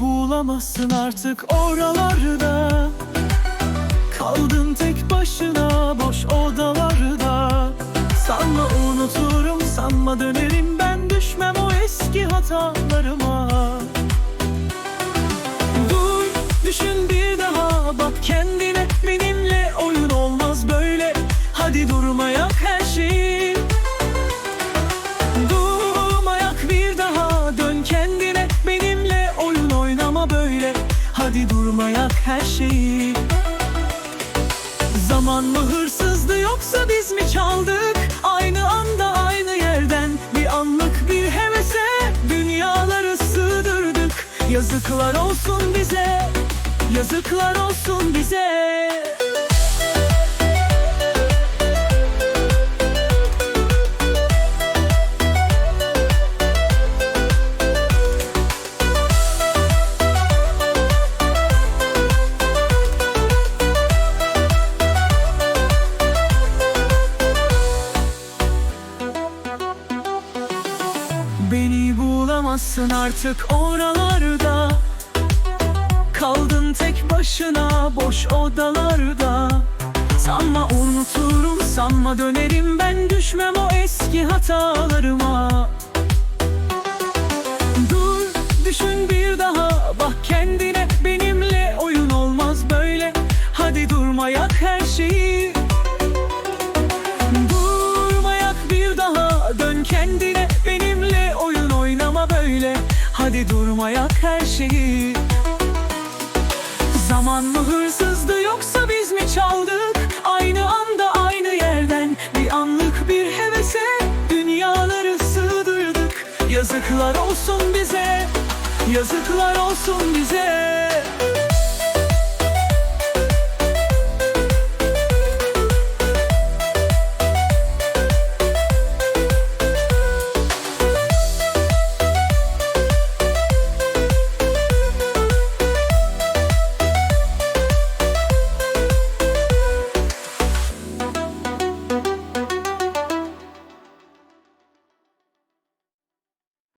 bulamazsın artık oralarda. Kaldın tek başına boş odalarda. Sanma unuturum sanma dönerim ben düşmem o eski hatalarıma. Dur düşün bir Hadi durmayak her şeyi. Zaman mı hırsızdı yoksa biz mi çaldık? Aynı anda aynı yerden Bir anlık bir hevese Dünyaları sığdırdık Yazıklar olsun bize Yazıklar olsun bize Beni bulamazsın artık oralarda. Kaldın tek başına boş odalarda. Sanma unuturum sanma dönerim ben. Düşmem o eski hatalarıma Hadi durmayak her şeyi. Zaman mı hırsızdı yoksa biz mi çaldık? Aynı anda aynı yerden Bir anlık bir hevese Dünyaları sığdırdık. Yazıklar olsun bize Yazıklar olsun bize